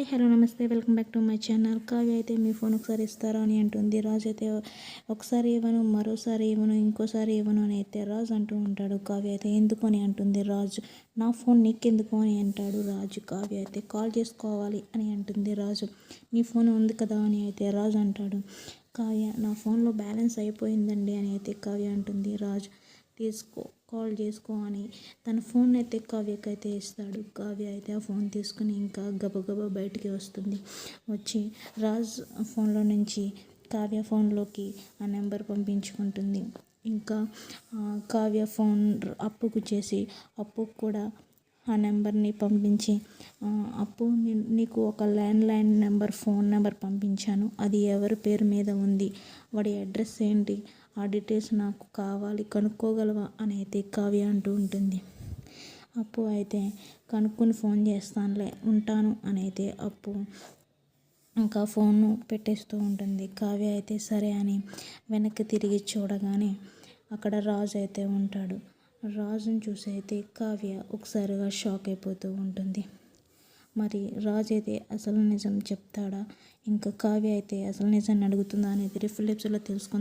Hi hello namaste welcome back to my channel. Kavya అయితే మీ phone ఒకసారి ఇస్తారా అని అంటుంది. రాజు అయితే ఒకసారి ఇవ్వను మరోసారి ఇవ్వను ఇంకోసారి ఇవ్వను అని అయితే రాజు అంటూ ఉంటాడు. కావ్య అయితే ఎందుకు అని అంటుంది రాజు. నా ఫోన్ నీకెందుకు అని అంటాడు రాజు. కావ్య అయితే కాల్ చేసుకోవాలి అని అంటుంది రాజు. నీ ఫోన్ ఉంది కదా అని అయితే రాజు అంటాడు. కావ్య నా ఫోన్లో బ్యాలెన్స్ అయిపోయిందండి అని అయితే కావ్య అంటుంది రాజు. తీసుకో కాల్ చేసుకో అని తన ఫోన్ అయితే కావ్యకి అయితే ఇస్తాడు. కావ్య అయితే ఆ ఫోన్ తీసుకుని ఇంకా గబగబా బయటికి వస్తుంది. వచ్చి రాజ్ ఫోన్లో నుంచి కావ్య ఫోన్లోకి ఆ నెంబర్ పంపించుకుంటుంది. ఇంకా కావ్య ఫోన్ అప్పుకు చేసి అప్పుకు కూడా ఆ నెంబర్ని పంపించి అప్పు నీకు ఒక land line number phone number పంపించాను. అది ఎవరి పేరు మీద ఉంది? వాడి అడ్రస్ ఏంటి? ఆ డీటెయిల్స్ నాకు కావాలి కనుక్కోగలవా అని అయితే కావ్య అంటూ ఉంటుంది. అప్పు అయితే కనుక్కొని ఫోన్ చేస్తానులే ఉంటాను అని అయితే అప్పు ఇంకా ఫోన్ను పెట్టేస్తూ ఉంటుంది. కావ్య అయితే సరే అని వెనక్కి తిరిగి చూడగానే అక్కడ రాజు అయితే ఉంటాడు. రాజుని చూసి అయితే కావ్య ఒకసారిగా షాక్ అయిపోతూ ఉంటుంది. మరి రాజు అయితే అసలు నిజం చెప్తాడా? ఇంకా కావ్య అయితే అసలు నిజాన్ని అడుగుతుందా అనేది రిఫ్లెప్స్లో తెలుసుకుందాం.